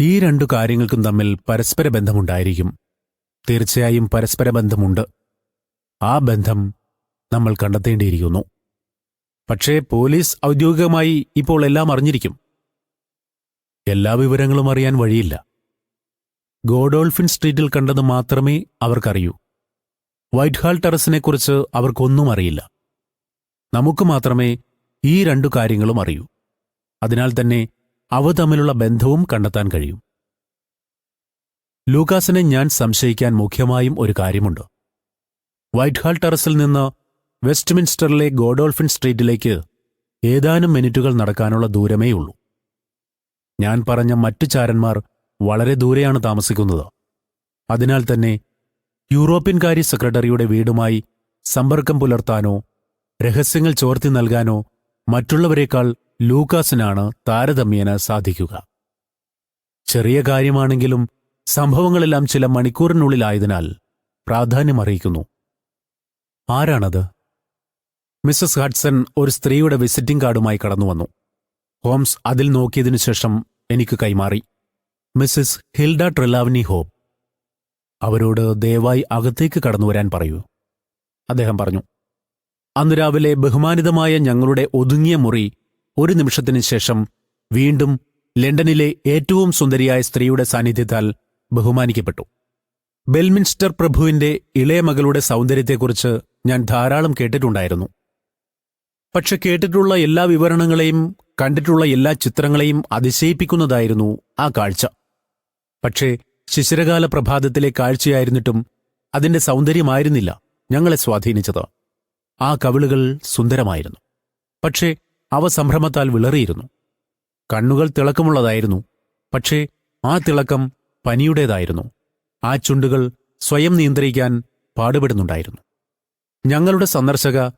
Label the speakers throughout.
Speaker 1: ഈ രണ്ടു കാര്യങ്ങൾക്കും തമ്മിൽ പരസ്പര ബന്ധമുണ്ടായിരിക്കും. തീർച്ചയായും പരസ്പര ബന്ധമുണ്ട്. ആ ബന്ധം നമ്മൾ കണ്ടെത്തേണ്ടിയിരിക്കുന്നു. പക്ഷേ പോലീസ് ഔദ്യോഗികമായി ഇപ്പോൾ എല്ലാം അറിഞ്ഞിരിക്കും. എല്ലാ വിവരങ്ങളും അറിയാൻ വഴിയില്ല. ഗോഡോൾഫിൻ സ്ട്രീറ്റിൽ കണ്ടത് മാത്രമേ അവർക്കറിയൂ. വൈറ്റ് ഹാൾ ടെറസിനെക്കുറിച്ച് അവർക്കൊന്നും അറിയില്ല. നമുക്ക് മാത്രമേ ഈ രണ്ടു കാര്യങ്ങളും അറിയൂ. അതിനാൽ തന്നെ അവ തമ്മിലുള്ള ബന്ധവും കണ്ടെത്താൻ കഴിയും. ലൂക്കാസിനെ ഞാൻ സംശയിക്കാൻ മുഖ്യമായും ഒരു കാര്യമുണ്ട്. വൈറ്റ് ഹാൾ ടെറസിൽ നിന്ന് വെസ്റ്റ്മിൻസ്റ്ററിലെ ഗോഡോൾഫിൻ സ്ട്രീറ്റിലേക്ക് ഏതാനും മിനിറ്റുകൾ നടക്കാനുള്ള ദൂരമേ ഉള്ളൂ. ഞാൻ പറഞ്ഞ മറ്റു ചാരന്മാർ വളരെ ദൂരെയാണ് താമസിക്കുന്നത്. അതിനാൽ തന്നെ യൂറോപ്യൻ കാര്യ സെക്രട്ടറിയുടെ വീടുമായി സമ്പർക്കം പുലർത്താനോ രഹസ്യങ്ങൾ ചോർത്തി നൽകാനോ മറ്റുള്ളവരെക്കാൾ ലൂക്കാസിനാണ് താരതമ്യേന സാധിക്കുക. ചെറിയ കാര്യമാണെങ്കിലും സംഭവങ്ങളെല്ലാം ചില മണിക്കൂറിനുള്ളിലായതിനാൽ പ്രാധാന്യമറിയിക്കുന്നു ആരാണത്? മിസ്സസ് ഹഡ്സൺ ഒരു സ്ത്രീയുടെ വിസിറ്റിംഗ് കാർഡുമായി കടന്നുവന്നു. ഹോംസ് അതിൽ നോക്കിയതിനു ശേഷം എനിക്ക് കൈമാറി. Mrs Hilda Trelawney Hope. അവരോട് ദയവായി അകത്തേക്ക് കടന്നുവരാൻ പറയൂ. അദ്ദേഹം പറഞ്ഞു. അന്ന് രാവിലെ ബഹുമാനിതമായ ഞങ്ങളുടെ ഒതുങ്ങിയ മുറി ഒരു നിമിഷത്തിനു ശേഷം വീണ്ടും ലണ്ടനിലെ ഏറ്റവും സുന്ദരിയായ സ്ത്രീയുടെ സാന്നിധ്യത്താൽ ബഹുമാനിക്കപ്പെട്ടു. ബെൽമിൻസ്റ്റർ പ്രഭുവിന്റെ ഇളയ മകളുടെ സൗന്ദര്യത്തെക്കുറിച്ച് ഞാൻ ധാരാളം കേട്ടിട്ടുണ്ടായിരുന്നു. പക്ഷെ കേട്ടിട്ടുള്ള എല്ലാ വിവരണങ്ങളെയും കണ്ടിട്ടുള്ള എല്ലാ ചിത്രങ്ങളെയും അതിശയിപ്പിക്കുന്നതായിരുന്നു ആ കാഴ്ച. പക്ഷേ ശിശിരകാല പ്രഭാതത്തിലെ കാഴ്ചയായിരുന്നിട്ടും അതിന്റെ സൗന്ദര്യമായിരുന്നില്ല ഞങ്ങളെ സ്വാധീനിച്ചത്. ആ കവിളുകൾ സുന്ദരമായിരുന്നു. പക്ഷേ അവ സംഭ്രമത്താൽ വിളറിയിരുന്നു. കണ്ണുകൾ തിളക്കമുള്ളതായിരുന്നു. പക്ഷേ ആ തിളക്കം പനിയുടേതായിരുന്നു. ആ ചുണ്ടുകൾ സ്വയം നിയന്ത്രിക്കാൻ പാടുപെടുന്നുണ്ടായിരുന്നു. ഞങ്ങളുടെ സന്ദർശക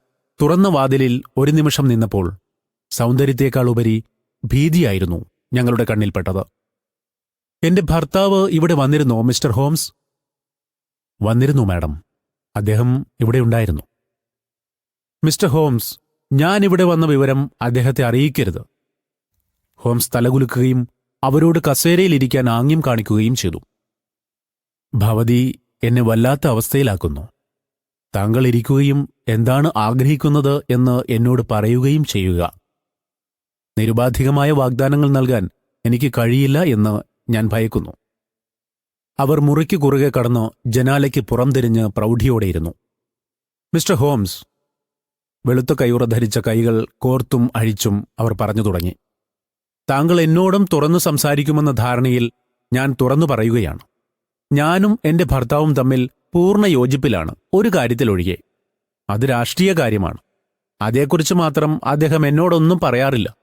Speaker 1: തുറന്ന വാതിലിൽ ഒരു നിമിഷം നിന്നപ്പോൾ സൗന്ദര്യത്തേക്കാൾ ഉപരി ഭീതിയായിരുന്നു ഞങ്ങളുടെ കണ്ണിൽപ്പെട്ടത് എന്റെ ഭർത്താവ് ഇവിടെ വന്നിരുന്നോ മിസ്റ്റർ ഹോംസ്? വന്നിരുന്നു മാഡം. അദ്ദേഹം ഇവിടെ ഉണ്ടായിരുന്നു. മിസ്റ്റർ ഹോംസ് ഞാൻ ഇവിടെ വന്ന വിവരം അദ്ദേഹത്തെ അറിയിക്കരുത്. ഹോംസ് തലകുലുക്കുകയും അവരോട് കസേരയിലിരിക്കാൻ ആംഗ്യം കാണിക്കുകയും ചെയ്തു. ഭവതി എന്നെ വല്ലാത്ത അവസ്ഥയിലാക്കുന്നു. താങ്കൾ ഇരിക്കുകയും എന്താണ് ആഗ്രഹിക്കുന്നത് എന്ന് എന്നോട് പറയുകയും ചെയ്യുക. നിരുപാധികമായ വാഗ്ദാനങ്ങൾ നൽകാൻ എനിക്ക് കഴിയില്ല എന്ന് ഞാൻ ഭയക്കുന്നു. അവർ മുറിക്ക് കുറുകെ കടന്ന് ജനാലയ്ക്ക് പുറംതിരിഞ്ഞ് പ്രൗഢിയോടെയിരുന്നു മിസ്റ്റർ ഹോംസ് വെളുത്ത കൈയുറ ധരിച്ച കൈകൾ കോർത്തും അഴിച്ചും അവർ പറഞ്ഞു തുടങ്ങി. താങ്കൾ എന്നോടും തുറന്നു സംസാരിക്കുമെന്ന ധാരണയിൽ ഞാൻ തുറന്നു പറയുകയാണ്. ഞാനും എന്റെ ഭർത്താവും തമ്മിൽ പൂർണ യോജിപ്പിലാണ്. ഒരു കാര്യത്തിലൊഴികെ. അത് രാഷ്ട്രീയ കാര്യമാണ്. അതേക്കുറിച്ച് മാത്രം അദ്ദേഹം എന്നോടൊന്നും പറയാറില്ല.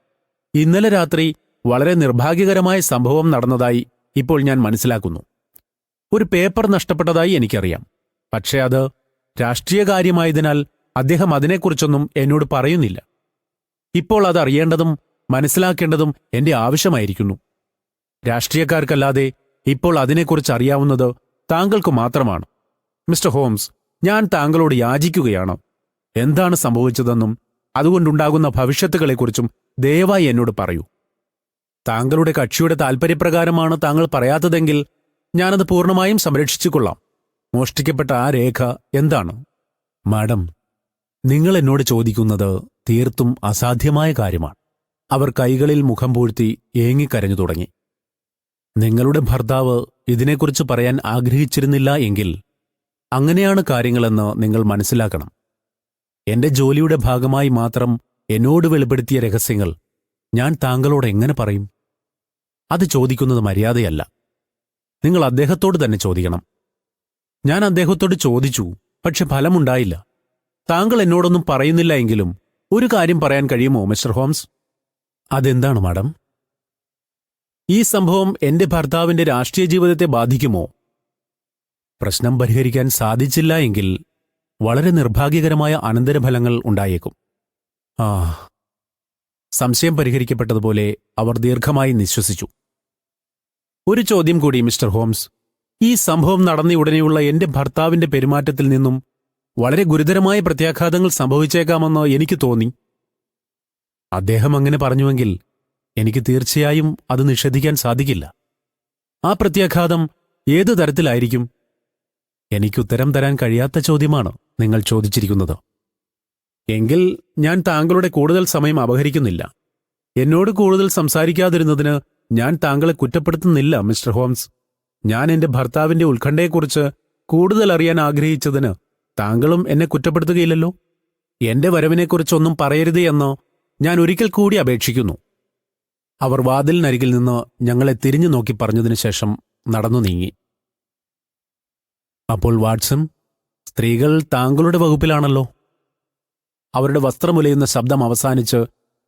Speaker 1: ഇന്നലെ രാത്രി വളരെ നിർഭാഗ്യകരമായ സംഭവം നടന്നതായി ഇപ്പോൾ ഞാൻ മനസ്സിലാക്കുന്നു. ഒരു പേപ്പർ നഷ്ടപ്പെട്ടതായി എനിക്കറിയാം. പക്ഷേ അത് രാഷ്ട്രീയ കാര്യമായതിനാൽ അദ്ദേഹം അതിനെക്കുറിച്ചൊന്നും എന്നോട് പറയുന്നില്ല. ഇപ്പോൾ അത് അറിയേണ്ടതും മനസ്സിലാക്കേണ്ടതും എന്റെ ആവശ്യമായിരിക്കുന്നു. രാഷ്ട്രീയക്കാർക്കല്ലാതെ ഇപ്പോൾ അതിനെക്കുറിച്ച് അറിയാവുന്നത് താങ്കൾക്ക് മാത്രമാണ്. മിസ്റ്റർ ഹോംസ് ഞാൻ താങ്കളോട് യാചിക്കുകയാണ്. എന്താണ് സംഭവിച്ചതെന്നും അതുകൊണ്ടുണ്ടാകുന്ന ഭവിഷ്യത്തുകളെക്കുറിച്ചും ദയവായി എന്നോട് പറയൂ. താങ്കളുടെ കക്ഷിയുടെ താൽപ്പര്യപ്രകാരമാണ് താങ്കൾ പറയാത്തതെങ്കിൽ ഞാനത് പൂർണമായും സംരക്ഷിച്ചുകൊള്ളാം. മോഷ്ടിക്കപ്പെട്ട ആ രേഖ എന്താണ്? മാഡം നിങ്ങൾ എന്നോട് ചോദിക്കുന്നത് തീർത്തും അസാധ്യമായ കാര്യമാണ്. അവർ കൈകളിൽ മുഖം പൂഴ്ത്തി ഏങ്ങിക്കരഞ്ഞു തുടങ്ങി. നിങ്ങളുടെ ഭർത്താവ് ഇതിനെക്കുറിച്ച് പറയാൻ ആഗ്രഹിച്ചിരുന്നില്ല എങ്കിൽ അങ്ങനെയാണ് കാര്യങ്ങളെന്ന് നിങ്ങൾ മനസ്സിലാക്കണം. എന്റെ ജോലിയുടെ ഭാഗമായി മാത്രം എന്നോട് വെളിപ്പെടുത്തിയ രഹസ്യങ്ങൾ ഞാൻ താങ്കളോട് എങ്ങനെ പറയും? അത് ചോദിക്കുന്നത് മര്യാദയല്ല. നിങ്ങൾ അദ്ദേഹത്തോട് തന്നെ ചോദിക്കണം. ഞാൻ അദ്ദേഹത്തോട് ചോദിച്ചു പക്ഷെ ഫലമുണ്ടായില്ല. താങ്കൾ എന്നോടൊന്നും പറയുന്നില്ല എങ്കിലും ഒരു കാര്യം പറയാൻ കഴിയുമോ മിസ്റ്റർ ഹോംസ്? അതെന്താണ് മാഡം? ഈ സംഭവം എന്റെ ഭർത്താവിന്റെ രാഷ്ട്രീയ ജീവിതത്തെ ബാധിക്കുമോ? പ്രശ്നം പരിഹരിക്കാൻ സാധിച്ചില്ല എങ്കിൽ വളരെ നിർഭാഗ്യകരമായ അനന്തരഫലങ്ങൾ ഉണ്ടായേക്കും. ആ സംശയം പരിഹരിക്കപ്പെട്ടതുപോലെ അവർ ദീർഘമായി നിശ്വസിച്ചു. ഒരു ചോദ്യം കൂടി മിസ്റ്റർ ഹോംസ്. ഈ സംഭവം നടന്നയുടനെയുള്ള എന്റെ ഭർത്താവിന്റെ പെരുമാറ്റത്തിൽ നിന്നും വളരെ ഗുരുതരമായ പ്രത്യാഘാതങ്ങൾ സംഭവിച്ചേക്കാമെന്ന് എനിക്ക് തോന്നി. അദ്ദേഹം അങ്ങനെ പറഞ്ഞുവെങ്കിൽ എനിക്ക് തീർച്ചയായും അത് നിഷേധിക്കാൻ സാധിക്കില്ല. ആ പ്രത്യാഘാതം ഏതു തരത്തിലായിരിക്കും? എനിക്കുത്തരം തരാൻ കഴിയാത്ത ചോദ്യമാണ് നിങ്ങൾ ചോദിച്ചിരിക്കുന്നത്? എങ്കിൽ ഞാൻ താങ്കളുടെ കൂടുതൽ സമയം അപഹരിക്കുന്നില്ല. എന്നോട് കൂടുതൽ സംസാരിക്കാതിരുന്നതിന് ഞാൻ താങ്കളെ കുറ്റപ്പെടുത്തുന്നില്ല മിസ്റ്റർ ഹോംസ്. ഞാൻ എന്റെ ഭർത്താവിന്റെ ഉത്കണ്ഠയെക്കുറിച്ച് കൂടുതൽ അറിയാൻ ആഗ്രഹിച്ചതിന് താങ്കളും എന്നെ കുറ്റപ്പെടുത്തുകയില്ലല്ലോ? എന്റെ വരവിനെക്കുറിച്ചൊന്നും പറയരുത് എന്ന് ഞാൻ ഒരിക്കൽ കൂടി അപേക്ഷിക്കുന്നു. അവർ വാതിലിനരികിൽ നിന്ന് ഞങ്ങളെ തിരിഞ്ഞു നോക്കി പറഞ്ഞതിനു ശേഷം നടന്നു നീങ്ങി. അപ്പോൾ വാട്സൺ സ്ത്രീകൾ താങ്കളുടെ വകുപ്പിലാണല്ലോ? അവരുടെ വസ്ത്രമുലയുന്ന ശബ്ദം അവസാനിച്ച്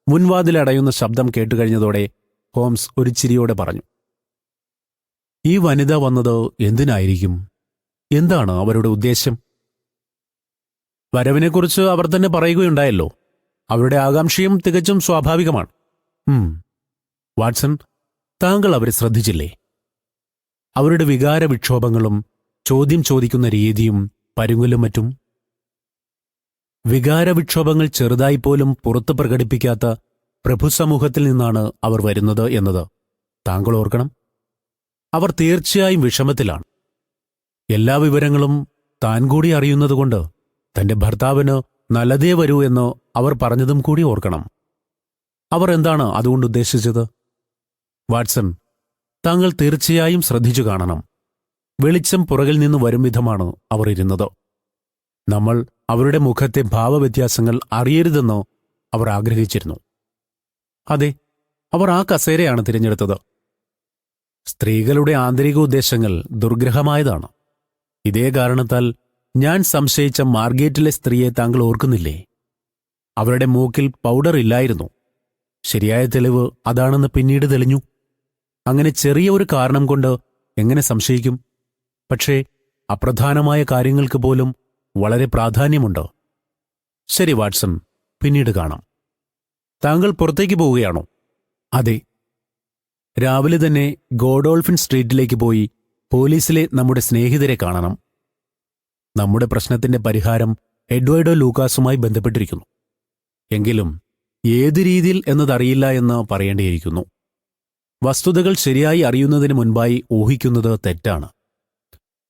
Speaker 1: മുൻവാതിലടയുന്ന ശബ്ദം കേട്ടുകഴിഞ്ഞതോടെ ഹോംസ് ഒരു ചിരിയോടെ പറഞ്ഞു. ഈ വനിത വന്നത് എന്തിനായിരിക്കും? എന്താണ് അവരുടെ ഉദ്ദേശ്യം വരവിനെക്കുറിച്ച് അവർ തന്നെ പറയുകയുണ്ടായല്ലോ. അവരുടെ ആകാംക്ഷയും തികച്ചും സ്വാഭാവികമാണ്. വാട്സൺ താങ്കൾ അവരെ ശ്രദ്ധിച്ചില്ലേ? അവരുടെ വികാര വിക്ഷോഭങ്ങളും ചോദ്യം ചോദിക്കുന്ന രീതിയും പരുങ്ങലും മറ്റും. വികാരവിക്ഷോഭങ്ങൾ ചെറുതായി പോലും പുറത്തു പ്രകടിപ്പിക്കാത്ത പ്രഭുസമൂഹത്തിൽ നിന്നാണ് അവർ വരുന്നത് എന്നത് താങ്കൾ ഓർക്കണം. അവർ തീർച്ചയായും വിഷമത്തിലാണ്. എല്ലാ വിവരങ്ങളും താൻ കൂടി അറിയുന്നതുകൊണ്ട് തന്റെ ഭർത്താവിന് നല്ലതേ വരൂ എന്ന് അവർ പറഞ്ഞതും കൂടി ഓർക്കണം. അവർ എന്താണ് അതുകൊണ്ട് ഉദ്ദേശിച്ചത്? വാട്സൺ താങ്കൾ തീർച്ചയായും ശ്രദ്ധിച്ചു കാണണം. വെളിച്ചം പുറകിൽ നിന്ന് വരും വിധമാണ് അവർ ഇരുന്നത്. നമ്മൾ അവരുടെ മുഖത്തെ ഭാവവ്യത്യാസങ്ങൾ അറിയരുതെന്ന് അവർ ആഗ്രഹിച്ചിരുന്നു. അതെ അവർ ആ കസേരയാണ് തിരഞ്ഞെടുത്തത്. സ്ത്രീകളുടെ ആന്തരിക ഉദ്ദേശങ്ങൾ ദുർഗ്രഹമായതാണ്. ഇതേ കാരണത്താൽ ഞാൻ സംശയിച്ച മാർഗേറ്റിലെ സ്ത്രീയെ താങ്കൾ ഓർക്കുന്നില്ലേ? അവരുടെ മൂക്കിൽ പൗഡർ ഇല്ലായിരുന്നു. ശരിയായ തെളിവ് അതാണെന്ന് പിന്നീട് തെളിഞ്ഞു. അങ്ങനെ ചെറിയ ഒരു കാരണം കൊണ്ട് എങ്ങനെ സംശയിക്കും? പക്ഷേ അപ്രധാനമായ കാര്യങ്ങൾക്ക് പോലും വളരെ പ്രാധാന്യമുണ്ട്. ശരി വാട്സൺ പിന്നീട് കാണാം. താങ്കൾ പുറത്തേക്ക് പോവുകയാണോ? അതെ. രാവിലെ തന്നെ ഗോഡോൾഫിൻ സ്ട്രീറ്റിലേക്ക് പോയി പോലീസിലെ നമ്മുടെ സ്നേഹിതരെ കാണണം. നമ്മുടെ പ്രശ്നത്തിന്റെ പരിഹാരം എഡ്വേർഡോ ലൂക്കാസുമായി ബന്ധപ്പെട്ടിരിക്കുന്നു. എങ്കിലും ഏത് രീതിയിൽ എന്നതറിയില്ല എന്ന് പറയേണ്ടിയിരിക്കുന്നു. വസ്തുതകൾ ശരിയായി അറിയുന്നതിന് മുൻപായി ഊഹിക്കുന്നത് തെറ്റാണ്.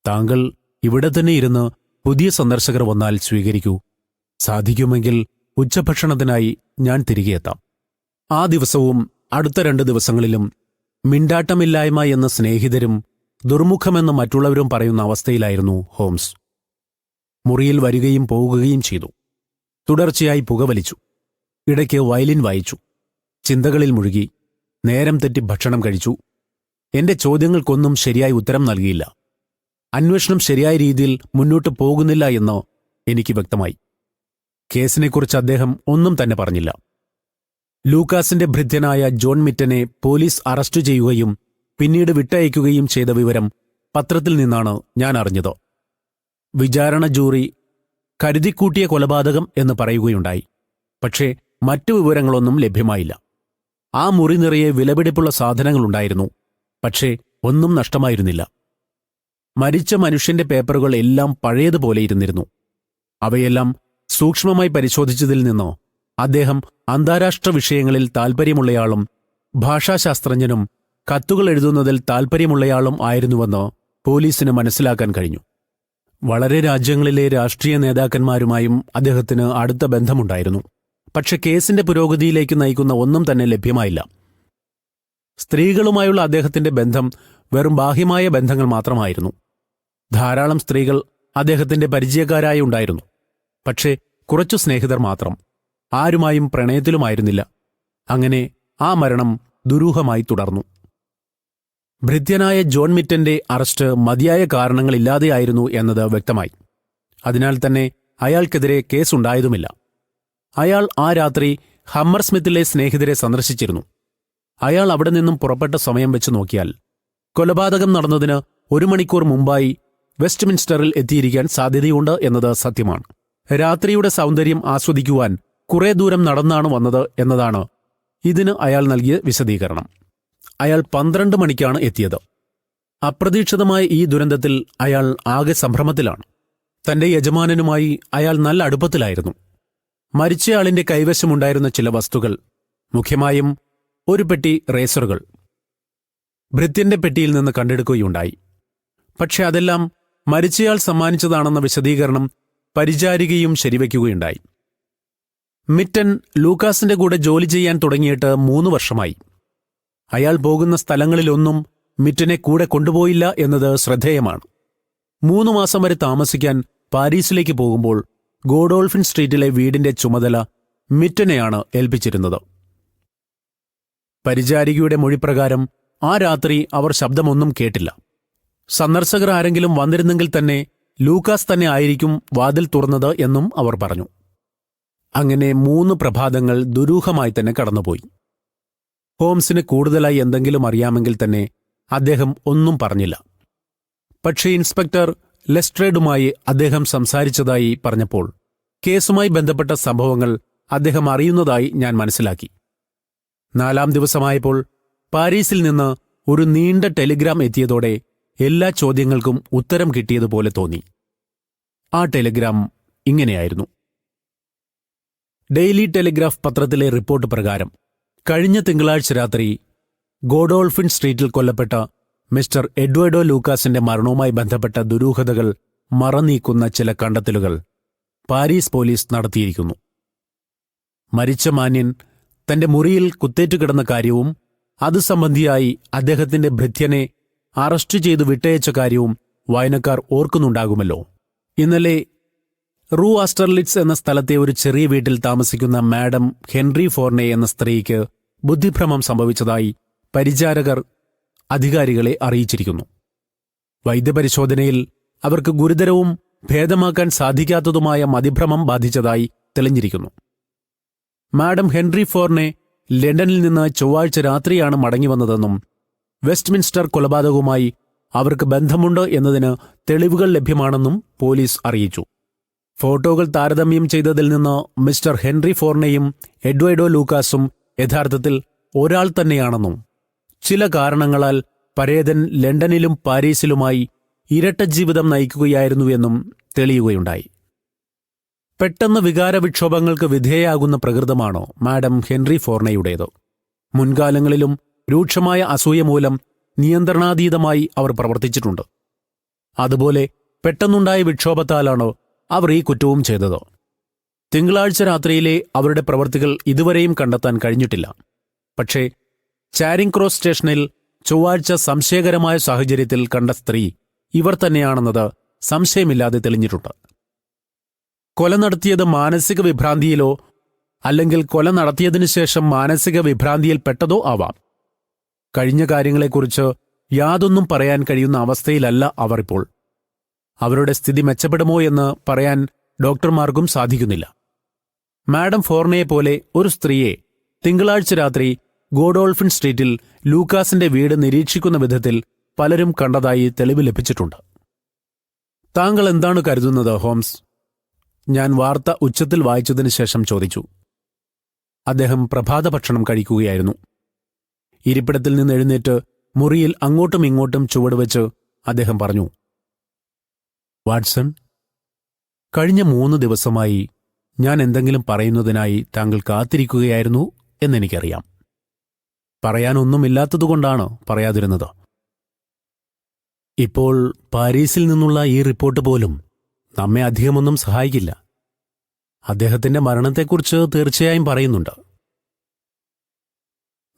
Speaker 1: താങ്കൾ ഇവിടെ തന്നെ ഇരുന്ന് പുതിയ സന്ദർശകർ വന്നാൽ സ്വീകരിക്കൂ. സാധിക്കുമെങ്കിൽ ഉച്ചഭക്ഷണത്തിനായി ഞാൻ തിരികെ എത്താം. ആ ദിവസവും അടുത്ത രണ്ട് ദിവസങ്ങളിലും മിണ്ടാട്ടമില്ലായ്മ എന്ന സ്നേഹിതരും ദുർമുഖമെന്ന് മറ്റുള്ളവരും പറയുന്ന അവസ്ഥയിലായിരുന്നു ഹോംസ്. മുറിയിൽ വരികയും പോകുകയും ചെയ്തു. തുടർച്ചയായി പുകവലിച്ചു ഇടയ്ക്ക് വയലിൻ വായിച്ചു. ചിന്തകളിൽ മുഴുകി. നേരം തെറ്റി ഭക്ഷണം കഴിച്ചു. എന്റെ ചോദ്യങ്ങൾക്കൊന്നും ശരിയായി ഉത്തരം നൽകിയില്ല. അന്വേഷണം ശരിയായ രീതിയിൽ മുന്നോട്ട് പോകുന്നില്ല എന്ന് എനിക്ക് വ്യക്തമായി. കേസിനെക്കുറിച്ച് അദ്ദേഹം ഒന്നും തന്നെ പറഞ്ഞില്ല. ലൂക്കാസിന്റെ ഭൃത്യനായ ജോൺ മിറ്റനെ പോലീസ് അറസ്റ്റ് ചെയ്യുകയും പിന്നീട് വിട്ടയക്കുകയും ചെയ്ത വിവരം പത്രത്തിൽ നിന്നാണ് ഞാൻ അറിഞ്ഞത്. വിചാരണ ജൂറി കരുതിക്കൂട്ടിയ കൊലപാതകം എന്ന് പറയുകയുണ്ടായി. പക്ഷേ മറ്റു വിവരങ്ങളൊന്നും ലഭ്യമായില്ല. ആ മുറി നിറയെ വിലപിടിപ്പുള്ള സാധനങ്ങളുണ്ടായിരുന്നു. പക്ഷേ ഒന്നും നഷ്ടമായിരുന്നില്ല. മരിച്ച മനുഷ്യന്റെ പേപ്പറുകൾ എല്ലാം പഴയതുപോലെ ഇരുന്നിരുന്നു. അവയെല്ലാം സൂക്ഷ്മമായി പരിശോധിച്ചതിൽ നിന്നോ അദ്ദേഹം അന്താരാഷ്ട്ര വിഷയങ്ങളിൽ താൽപ്പര്യമുള്ളയാളും ഭാഷാശാസ്ത്രജ്ഞനും കത്തുകൾ എഴുതുന്നതിൽ താൽപ്പര്യമുള്ളയാളും ആയിരുന്നുവെന്ന് പോലീസിന് മനസ്സിലാക്കാൻ കഴിഞ്ഞു. വളരെ രാജ്യങ്ങളിലെ രാഷ്ട്രീയ നേതാക്കന്മാരുമായും അദ്ദേഹത്തിന് അടുത്ത ബന്ധമുണ്ടായിരുന്നു. പക്ഷെ കേസിന്റെ പുരോഗതിയിലേക്ക് നയിക്കുന്ന ഒന്നും തന്നെ ലഭ്യമായില്ല. സ്ത്രീകളുമായുള്ള അദ്ദേഹത്തിന്റെ ബന്ധം വെറും ബാഹ്യമായ ബന്ധങ്ങൾ മാത്രമായിരുന്നു. ധാരാളം സ്ത്രീകൾ അദ്ദേഹത്തിന്റെ പരിചയക്കാരായി ഉണ്ടായിരുന്നു. പക്ഷേ കുറച്ചു സ്നേഹിതർ മാത്രം. ആരുമായും പ്രണയത്തിലുമായിരുന്നില്ല. അങ്ങനെ ആ മരണം ദുരൂഹമായി തുടർന്നു. ഭൃത്യനായ ജോൺ മിറ്റന്റെ അറസ്റ്റ് മതിയായ കാരണങ്ങളില്ലാതെയായിരുന്നു എന്നത് വ്യക്തമായി. അതിനാൽ തന്നെ അയാൾക്കെതിരെ കേസുണ്ടായതുമില്ല. അയാൾ ആ രാത്രി ഹമ്മർ സ്മിത്തിലെ സ്നേഹിതരെ സന്ദർശിച്ചിരുന്നു. അയാൾ അവിടെ നിന്നും പുറപ്പെട്ട സമയം വെച്ച് നോക്കിയാൽ കൊലപാതകം നടന്നതിന് ഒരു മണിക്കൂർ മുമ്പായി വെസ്റ്റ്മിൻസ്റ്ററിൽ എത്തിയിരിക്കാൻ സാധ്യതയുണ്ട് എന്നത് സത്യമാണ്. രാത്രിയുടെ സൗന്ദര്യം ആസ്വദിക്കുവാൻ കുറേ ദൂരം നടന്നാണ് വന്നത് എന്നതാണ് ഇതിന് അയാൾ നൽകിയ വിശദീകരണം. അയാൾ പന്ത്രണ്ട് മണിക്കാണ് എത്തിയത്. അപ്രതീക്ഷിതമായ ഈ ദുരന്തത്തിൽ അയാൾ ആകെ സംഭ്രമത്തിലാണ്. തന്റെ യജമാനനുമായി അയാൾ നല്ല അടുപ്പത്തിലായിരുന്നു. മരിച്ചയാളിന്റെ കൈവശമുണ്ടായിരുന്ന ചില വസ്തുക്കൾ മുഖ്യമായും ഒരു പെട്ടി റേസറുകൾ ഭൃത്യന്റെ പെട്ടിയിൽ നിന്ന് കണ്ടെടുക്കുകയുണ്ടായി. പക്ഷെ അതെല്ലാം മരിച്ചയാൾ സമ്മാനിച്ചതാണെന്ന വിശദീകരണം പരിചാരികയും ശരിവയ്ക്കുകയുണ്ടായി മിറ്റൻ ലൂക്കാസിന്റെ കൂടെ ജോലി ചെയ്യാൻ തുടങ്ങിയിട്ട് മൂന്ന് വർഷമായി. അയാൾ പോകുന്ന സ്ഥലങ്ങളിലൊന്നും മിറ്റനെ കൂടെ കൊണ്ടുപോയില്ല എന്നത് ശ്രദ്ധേയമാണ്. മൂന്നു മാസം വരെ താമസിക്കാൻ പാരീസിലേക്ക് പോകുമ്പോൾ ഗോഡോൾഫിൻ സ്ട്രീറ്റിലെ വീടിന്റെ ചുമതല മിറ്റനെയാണ് ഏൽപ്പിച്ചിരുന്നത്. പരിചാരികയുടെ മൊഴിപ്രകാരം ആ രാത്രി അവർ ശബ്ദമൊന്നും കേട്ടില്ല. സന്ദർശകർ ആരെങ്കിലും വന്നിരുന്നെങ്കിൽ തന്നെ ലൂക്കാസ് തന്നെ ആയിരിക്കും വാതിൽ തുറന്നത് എന്നും അവർ പറഞ്ഞു. അങ്ങനെ മൂന്ന് പ്രഭാതങ്ങൾ ദുരൂഹമായി തന്നെ കടന്നുപോയി. ഹോംസിന് കൂടുതലായി എന്തെങ്കിലും അറിയാമെങ്കിൽ തന്നെ അദ്ദേഹം ഒന്നും പറഞ്ഞില്ല. പക്ഷേ ഇൻസ്പെക്ടർ ലെസ്ട്രേഡുമായി അദ്ദേഹം സംസാരിച്ചതായി പറഞ്ഞപ്പോൾ കേസുമായി ബന്ധപ്പെട്ട സംഭവങ്ങൾ അദ്ദേഹം അറിയുന്നതായി ഞാൻ മനസ്സിലാക്കി. നാലാം ദിവസമായപ്പോൾ പാരീസിൽ നിന്ന് ഒരു നീണ്ട ടെലിഗ്രാം എത്തിയതോടെ എല്ലാ ചോദ്യങ്ങൾക്കും ഉത്തരം കിട്ടിയതുപോലെ തോന്നി. ആ ടെലിഗ്രാം ഇങ്ങനെയായിരുന്നു. ഡെയിലി ടെലിഗ്രാഫ് പത്രത്തിലെ റിപ്പോർട്ട് പ്രകാരം കഴിഞ്ഞ തിങ്കളാഴ്ച രാത്രി ഗോഡോൾഫിൻ സ്ട്രീറ്റിൽ കൊല്ലപ്പെട്ട മിസ്റ്റർ എഡ്വേർഡോ ലൂക്കാസിന്റെ മരണവുമായി ബന്ധപ്പെട്ട ദുരൂഹതകൾ മറനീക്കുന്ന ചില കണ്ടെത്തലുകൾ പാരീസ് പോലീസ് നടത്തിയിരിക്കുന്നു. മരിച്ച മാന്യൻ തന്റെ മുറിയിൽ കുത്തേറ്റു കിടന്ന കാര്യവും അത് സംബന്ധിയായി അദ്ദേഹത്തിന്റെ ഭൃത്യനെ അറസ്റ്റ് ചെയ്തു വിട്ടയച്ച കാര്യവും വായനക്കാർ ഓർക്കുന്നുണ്ടാകുമല്ലോ. ഇന്നലെ റൂ ആസ്റ്റർലിറ്റ്സ് എന്ന സ്ഥലത്തെ ഒരു ചെറിയ വീട്ടിൽ താമസിക്കുന്ന മാഡം ഹെൻറി ഫോർണെ എന്ന സ്ത്രീക്ക് ബുദ്ധിഭ്രമം സംഭവിച്ചതായി പരിചാരകർ അധികാരികളെ അറിയിച്ചിരിക്കുന്നു. വൈദ്യപരിശോധനയിൽ അവർക്ക് ഗുരുതരവും ഭേദമാക്കാൻ സാധിക്കാത്തതുമായ മതിഭ്രമം ബാധിച്ചതായി തെളിഞ്ഞിരിക്കുന്നു. മാഡം ഹെൻറി ഫോർനെ ലണ്ടനിൽ നിന്ന് ചൊവ്വാഴ്ച രാത്രിയാണ് മടങ്ങി വന്നതെന്നും വെസ്റ്റ്മിൻസ്റ്റർ കൊലപാതകവുമായി അവർക്ക് ബന്ധമുണ്ട് എന്നതിന് തെളിവുകൾ ലഭ്യമാണെന്നും പോലീസ് അറിയിച്ചു. ഫോട്ടോകൾ താരതമ്യം ചെയ്തതിൽ നിന്ന് മിസ്റ്റർ ഹെൻറി ഫോർനെയും എഡ്വേഡോ ലൂക്കാസും യഥാർത്ഥത്തിൽ ഒരാൾ തന്നെയാണെന്നും ചില കാരണങ്ങളാൽ പരേതൻ ലണ്ടനിലും പാരീസിലുമായി ഇരട്ട ജീവിതം നയിക്കുകയായിരുന്നുവെന്നും തെളിയുകയുണ്ടായി. പെട്ടെന്ന് വികാരവിക്ഷോഭങ്ങൾക്ക് വിധേയാകുന്ന പ്രകൃതമാണോ മാഡം ഹെൻറി ഫോർണയുടേത്? മുൻകാലങ്ങളിലും രൂക്ഷമായ അസൂയ മൂലം നിയന്ത്രണാതീതമായി അവർ പ്രവർത്തിച്ചിട്ടുണ്ട്. അതുപോലെ പെട്ടെന്നുണ്ടായ വിക്ഷോഭത്താലാണോ അവർ ഈ കുറ്റവും ചെയ്തത്? തിങ്കളാഴ്ച രാത്രിയിലെ അവരുടെ പ്രവർത്തികൾ ഇതുവരെയും കണ്ടെത്താൻ കഴിഞ്ഞിട്ടില്ല. പക്ഷേ ചാരിങ് ക്രോസ് സ്റ്റേഷനിൽ ചൊവ്വാഴ്ച സംശയകരമായ സാഹചര്യത്തിൽ കണ്ട സ്ത്രീ ഇവർ തന്നെയാണെന്നത് സംശയമില്ലാതെ തെളിഞ്ഞിട്ടുണ്ട്. കൊല നടത്തിയത് മാനസിക വിഭ്രാന്തിയിലോ അല്ലെങ്കിൽ കൊല നടത്തിയതിനു ശേഷം മാനസിക വിഭ്രാന്തിയിൽ പെട്ടതോ ആവാം. കഴിഞ്ഞ കാര്യങ്ങളെക്കുറിച്ച് യാതൊന്നും പറയാൻ കഴിയുന്ന അവസ്ഥയിലല്ല അവർ ഇപ്പോൾ. അവരുടെ സ്ഥിതി മെച്ചപ്പെടുമോ എന്ന് പറയാൻ ഡോക്ടർമാർക്കും സാധിക്കുന്നില്ല. മാഡം ഫോർണയെ പോലെ ഒരു സ്ത്രീയെ തിങ്കളാഴ്ച രാത്രി ഗോഡോൾഫിൻ സ്ട്രീറ്റിൽ ലൂക്കാസിന്റെ വീട് നിരീക്ഷിക്കുന്ന വിധത്തിൽ പലരും കണ്ടതായി തെളിവ് ലഭിച്ചിട്ടുണ്ട്. താങ്കൾ എന്താണ് കരുതുന്നത് ഹോംസ്? ഞാൻ വാർത്ത ഉച്ചത്തിൽ വായിച്ചതിനു ശേഷം ചോദിച്ചു. അദ്ദേഹം പ്രഭാത ഭക്ഷണം കഴിക്കുകയായിരുന്നു. ഇരിപ്പിടത്തിൽ നിന്ന് എഴുന്നേറ്റ് മുറിയിൽ അങ്ങോട്ടും ഇങ്ങോട്ടും ചുവടുവെച്ച് അദ്ദേഹം പറഞ്ഞു വാട്സൺ കഴിഞ്ഞ മൂന്ന് ദിവസമായി ഞാൻ എന്തെങ്കിലും പറയുന്നതിനായി താങ്കൾ കാത്തിരിക്കുകയായിരുന്നു എന്നെനിക്കറിയാം. പറയാനൊന്നുമില്ലാത്തതുകൊണ്ടാണ് പറയാതിരുന്നത്. ഇപ്പോൾ പാരീസിൽ നിന്നുള്ള ഈ റിപ്പോർട്ട് പോലും നമ്മെ അധികമൊന്നും സഹായിക്കില്ല. അദ്ദേഹത്തിന്റെ മരണത്തെക്കുറിച്ച് തീർച്ചയായും പറയുന്നുണ്ട്.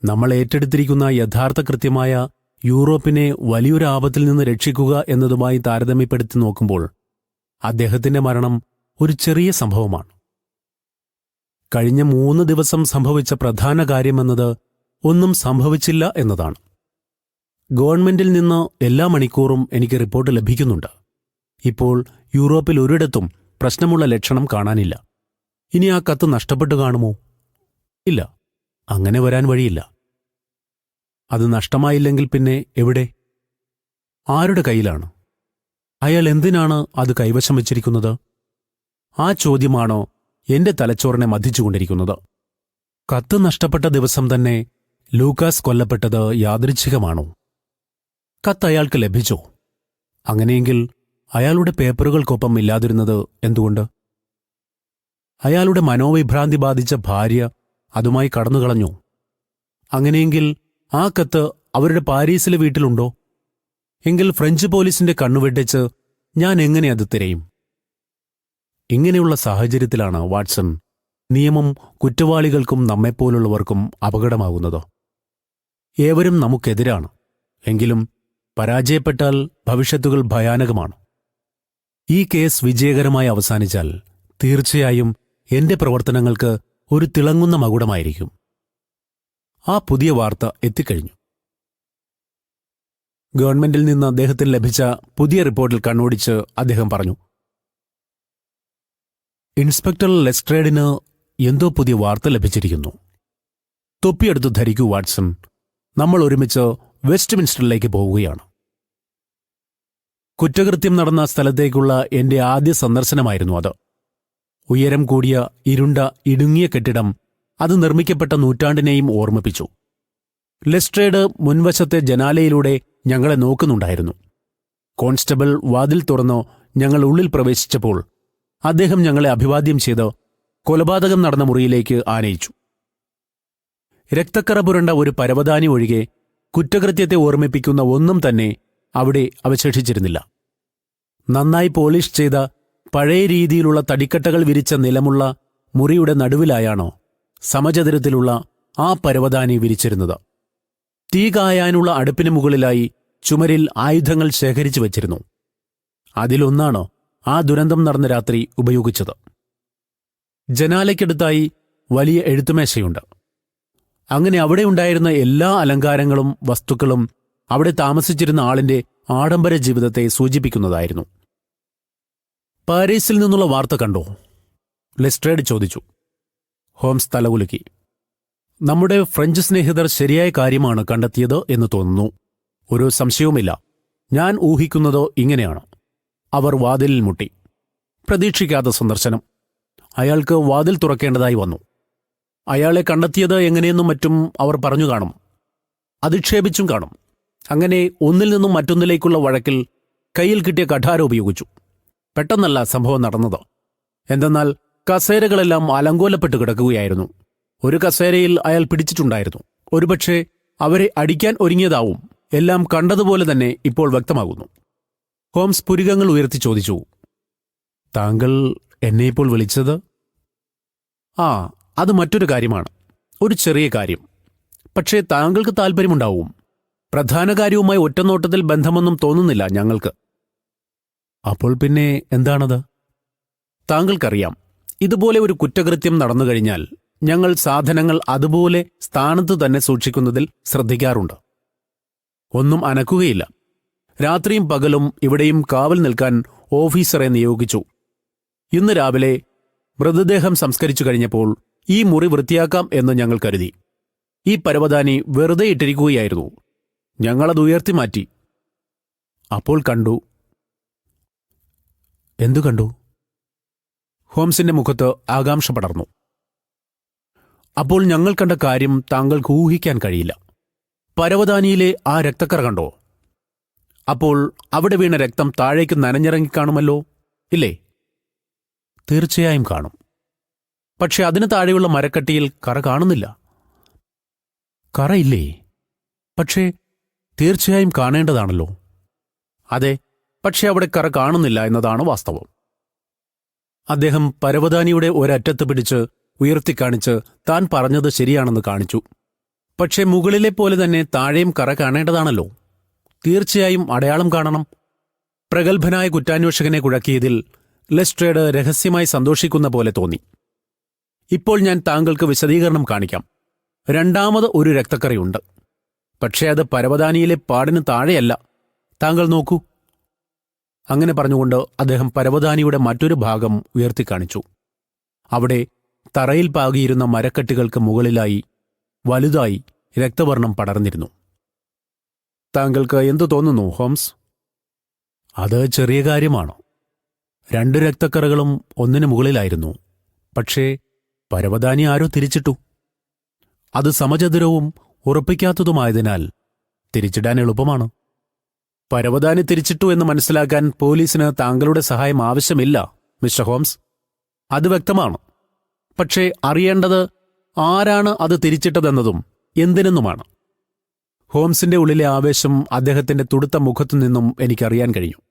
Speaker 1: നമ്മൾ ഏറ്റെടുത്തിരിക്കുന്ന യഥാർത്ഥ കൃത്യമായ യൂറോപ്പിനെ വലിയൊരു ആപത്തിൽ നിന്ന് രക്ഷിക്കുക എന്നതുമായി താരതമ്യപ്പെടുത്തി നോക്കുമ്പോൾ അദ്ദേഹത്തിന്റെ മരണം ഒരു ചെറിയ സംഭവമാണ്. കഴിഞ്ഞ മൂന്ന് ദിവസം സംഭവിച്ച പ്രധാന കാര്യമെന്നത് ഒന്നും സംഭവിച്ചില്ല എന്നതാണ്. ഗവൺമെന്റിൽ നിന്ന് എല്ലാ മണിക്കൂറും എനിക്ക് റിപ്പോർട്ട് ലഭിക്കുന്നുണ്ട്. ഇപ്പോൾ യൂറോപ്പിൽ ഒരിടത്തും പ്രശ്നമുള്ള ലക്ഷണം കാണാനില്ല. ഇനി ആ കത്ത് നഷ്ടപ്പെട്ടു കാണുമോ? ഇല്ല. അങ്ങനെ വരാൻ വഴിയില്ല. അത് നഷ്ടമായില്ലെങ്കിൽ പിന്നെ എവിടെ? ആരുടെ കയ്യിലാണ്? അയാൾ എന്തിനാണ് അത് കൈവശം വച്ചിരിക്കുന്നത്? ആ ചോദ്യമാണോ എന്റെ തലച്ചോറിനെ മധിച്ചുകൊണ്ടിരിക്കുന്നത് കത്ത് നഷ്ടപ്പെട്ട ദിവസം തന്നെ ലൂക്കാസ് കൊല്ലപ്പെട്ടത് യാദൃച്ഛികമാണോ? കത്ത് അയാൾക്ക് ലഭിച്ചോ? അങ്ങനെയെങ്കിൽ അയാളുടെ പേപ്പറുകൾക്കൊപ്പം ഇല്ലാതിരുന്നത് എന്തുകൊണ്ട്? അയാളുടെ മനോവിഭ്രാന്തി ബാധിച്ച ഭാര്യ അതുമായി കടന്നുകളഞ്ഞു. അങ്ങനെയെങ്കിൽ ആ കത്ത് അവരുടെ പാരീസിലെ വീട്ടിലുണ്ടോ? എങ്കിൽ ഫ്രഞ്ച് പോലീസിന്റെ കണ്ണുവെട്ടിച്ച് ഞാൻ എങ്ങനെ അത് തിരയും? ഇങ്ങനെയുള്ള സാഹചര്യത്തിലാണ് വാട്സൺ നിയമം കുറ്റവാളികൾക്കും നമ്മെപ്പോലുള്ളവർക്കും അപകടമാകുന്നത്. ഏവരും നമുക്കെതിരാണ്. എങ്കിലും പരാജയപ്പെട്ടാൽ ഭവിഷ്യത്തുകൾ ഭയാനകമാണ്. ഈ കേസ് വിജയകരമായി അവസാനിച്ചാൽ തീർച്ചയായും എന്റെ പ്രവർത്തനങ്ങൾക്ക് ഒരു തിളങ്ങുന്ന മകുടമായിരിക്കും. ആ പുതിയ വാർത്ത എത്തിക്കഴിഞ്ഞു. ഗവൺമെന്റിൽ നിന്ന് അദ്ദേഹത്തിന് ലഭിച്ച പുതിയ റിപ്പോർട്ടിൽ കണ്ണോടിച്ച് അദ്ദേഹം പറഞ്ഞു ഇൻസ്പെക്ടർ ലെസ്ട്രേഡിന് എന്തോ പുതിയ വാർത്ത ലഭിച്ചിരിക്കുന്നു. തൊപ്പിയെടുത്ത് ധരിക്കൂ വാട്സൺ. നമ്മൾ ഒരുമിച്ച് വെസ്റ്റ് മിൻസ്റ്ററിലേക്ക് പോവുകയാണ്. കുറ്റകൃത്യം നടന്ന സ്ഥലത്തേക്കുള്ള എന്റെ ആദ്യ സന്ദർശനമായിരുന്നു അത്. ഉയരം കൂടിയ ഇരുണ്ട ഇടുങ്ങിയ കെട്ടിടം അത് നിർമ്മിക്കപ്പെട്ട നൂറ്റാണ്ടിനെയും ഓർമ്മിപ്പിച്ചു. ലെസ്ട്രേഡ് മുൻവശത്തെ ജനാലയിലൂടെ ഞങ്ങളെ നോക്കുന്നുണ്ടായിരുന്നു. കോൺസ്റ്റബിൾ വാതിൽ തുറന്ന് ഞങ്ങൾ ഉള്ളിൽ പ്രവേശിച്ചപ്പോൾ അദ്ദേഹം ഞങ്ങളെ അഭിവാദ്യം ചെയ്ത് കൊലപാതകം നടന്ന മുറിയിലേക്ക് ആനയിച്ചു. രക്തക്കറ പുരണ്ട ഒരു പരവതാനി ഒഴികെ കുറ്റകൃത്യത്തെ ഓർമ്മിപ്പിക്കുന്ന ഒന്നും തന്നെ അവിടെ അവശേഷിച്ചിരുന്നില്ല. നന്നായി പോളിഷ് ചെയ്ത പഴയ രീതിയിലുള്ള തടിക്കട്ടകൾ വിരിച്ച നിലമുള്ള മുറിയുടെ നടുവിലായാണോ സമചതുരത്തിലുള്ള ആ പരവതാനി വിരിച്ചിരുന്നത്. തീ കായാനുള്ള അടുപ്പിന് മുകളിലായി ചുമരിൽ ആയുധങ്ങൾ ശേഖരിച്ചു വച്ചിരുന്നു. അതിലൊന്നാണ് ആ ദുരന്തം നടന്ന രാത്രി ഉപയോഗിച്ചത്. ജനാലയ്ക്കടുത്തായി വലിയ എഴുത്തുമേശയുണ്ട്. അങ്ങനെ അവിടെ ഉണ്ടായിരുന്ന എല്ലാ അലങ്കാരങ്ങളും വസ്തുക്കളും അവിടെ താമസിച്ചിരുന്ന ആളിന്റെ ആഡംബര ജീവിതത്തെ സൂചിപ്പിക്കുന്നതായിരുന്നു. പാരീസിൽ നിന്നുള്ള വാർത്ത കണ്ടോ? ലെസ്ട്രേഡ് ചോദിച്ചു. ഹോംസ് തലകുലുക്കി നമ്മുടെ ഫ്രഞ്ച് സ്നേഹിതർ ശരിയായ കാര്യമാണ് കണ്ടെത്തിയത് എന്ന് തോന്നുന്നു. ഒരു സംശയവുമില്ല. ഞാൻ ഊഹിക്കുന്നത് ഇങ്ങനെയാണ്. അവർ വാതിലിൽ മുട്ടി. പ്രതീക്ഷിക്കാത്ത സന്ദർശനം. അയാൾക്ക് വാതിൽ തുറക്കേണ്ടതായി വന്നു. അയാളെ കണ്ടെത്തിയത് എങ്ങനെയെന്നും മറ്റും അവർ പറഞ്ഞു കാണും. അധിക്ഷേപിച്ചും കാണും. അങ്ങനെ ഒന്നിൽ നിന്നും മറ്റൊന്നിലേക്കുള്ള വഴക്കിൽ കയ്യിൽ കിട്ടിയ കഠാര ഉപയോഗിച്ചു. പെട്ടെന്നല്ല സംഭവം നടന്നത്. എന്തെന്നാൽ കസേരകളെല്ലാം അലങ്കോലപ്പെട്ട് കിടക്കുകയായിരുന്നു. ഒരു കസേരയിൽ അയാൾ പിടിച്ചിട്ടുണ്ടായിരുന്നു. ഒരുപക്ഷെ അവരെ അടിക്കാൻ ഒരുങ്ങിയതാവും. എല്ലാം കണ്ടതുപോലെ തന്നെ ഇപ്പോൾ വ്യക്തമാകുന്നു. ഹോംസ് പുരികങ്ങൾ ഉയർത്തി ചോദിച്ചു താങ്കൾ എന്നെ ഇപ്പോൾ വിളിച്ചത്? ആ അത് മറ്റൊരു കാര്യമാണ് ഒരു ചെറിയ കാര്യം. പക്ഷേ താങ്കൾക്ക് താല്പര്യമുണ്ടാവും പ്രധാന കാര്യവുമായി ഒറ്റനോട്ടത്തിൽ ബന്ധമൊന്നും തോന്നുന്നില്ല ഞങ്ങൾക്ക്. അപ്പോൾ പിന്നെ എന്താണത്? താങ്കൾക്കറിയാം ഇതുപോലെ ഒരു കുറ്റകൃത്യം നടന്നു കഴിഞ്ഞാൽ ഞങ്ങൾ സാധനങ്ങൾ അതുപോലെ സ്ഥാനത്ത് തന്നെ സൂക്ഷിക്കുന്നതിൽ ശ്രദ്ധിക്കാറുണ്ട്. ഒന്നും അനക്കുകയില്ല. രാത്രിയും പകലും ഇവിടെയും കാവൽ നിൽക്കാൻ ഓഫീസറെ നിയോഗിച്ചു. ഇന്ന് രാവിലെ മൃതദേഹം സംസ്കരിച്ചു കഴിഞ്ഞപ്പോൾ ഈ മുറി വൃത്തിയാക്കാം എന്ന് ഞങ്ങൾ കരുതി. ഈ പരവതാനി വെറുതെ ഇട്ടിരിക്കുകയായിരുന്നു. ഞങ്ങളത് ഉയർത്തി മാറ്റി. അപ്പോൾ കണ്ടു. എന്തു കണ്ടു? ഹോംസിന്റെ മുഖത്ത് ആകാംക്ഷ പടർന്നു. അപ്പോൾ ഞങ്ങൾ കണ്ട കാര്യം താങ്കൾക്ക് ഊഹിക്കാൻ കഴിയില്ല. പരവതാനിയിലെ ആ രക്തക്കറ കണ്ടോ? അപ്പോൾ അവിടെ വീണ രക്തം താഴേക്ക് നനഞ്ഞിറങ്ങിക്കാണുമല്ലോ ഇല്ലേ? തീർച്ചയായും കാണും. പക്ഷെ അതിന് താഴെയുള്ള മരക്കട്ടിയിൽ കറ കാണുന്നില്ല. കറയില്ലേ? പക്ഷേ തീർച്ചയായും കാണേണ്ടതാണല്ലോ. അതെ പക്ഷെ അവിടെ കറ കാണുന്നില്ല എന്നതാണ് വാസ്തവം. അദ്ദേഹം പരവതാനിയുടെ ഒരറ്റത്ത് പിടിച്ച് ഉയർത്തിക്കാണിച്ച് താൻ പറഞ്ഞത് ശരിയാണെന്ന് കാണിച്ചു. പക്ഷേ മുകളിലെ പോലെ തന്നെ താഴെയും കറ കാണേണ്ടതാണല്ലോ. തീർച്ചയായും അടയാളം കാണണം. പ്രഗത്ഭനായ കുറ്റാന്വേഷകനെ കുഴക്കിയതിൽ ലെസ്ട്രേഡ് രഹസ്യമായി സന്തോഷിക്കുന്ന പോലെ തോന്നി. ഇപ്പോൾ ഞാൻ താങ്കൾക്ക് വിശദീകരണം കാണിക്കാം. രണ്ടാമത് ഒരു രക്തക്കറിയുണ്ട്. പക്ഷേ അത് പരവതാനിയിലെ പാടിന് താഴെയല്ല. താങ്കൾ നോക്കൂ. അങ്ങനെ പറഞ്ഞുകൊണ്ട് അദ്ദേഹം പരവതാനിയുടെ മറ്റൊരു ഭാഗം ഉയർത്തിക്കാണിച്ചു. അവിടെ തറയിൽ പാകിയിരുന്ന മരക്കെട്ടുകൾക്ക് മുകളിലായി വലുതായി രക്തവർണം പടർന്നിരുന്നു. താങ്കൾക്ക് എന്തു തോന്നുന്നു ഹോംസ്? അത് ചെറിയ കാര്യമാണോ? രണ്ട് രക്തക്കറകളും ഒന്നിനു മുകളിലായിരുന്നു. പക്ഷേ പരവതാനി ആരോ തിരിച്ചിട്ടു. അത് സമചതുരവും ഉറപ്പിക്കാത്തതുമായതിനാൽ തിരിച്ചിടാൻ എളുപ്പമാണ്. പരവതാനി തിരിച്ചിട്ടു എന്ന് മനസ്സിലാക്കാൻ പോലീസിന് താങ്കളുടെ സഹായം ആവശ്യമില്ല മിസ്റ്റർ ഹോംസ്. അത് വ്യക്തമാണ്. പക്ഷേ അറിയേണ്ടത് ആരാണ് അത് തിരിച്ചിട്ടതെന്നതും എന്തിനെന്നുമാണ്. ഹോംസിന്റെ ഉള്ളിലെ ആവേശം അദ്ദേഹത്തിന്റെ തുടുത്ത മുഖത്തു നിന്നും എനിക്കറിയാൻ കഴിഞ്ഞു.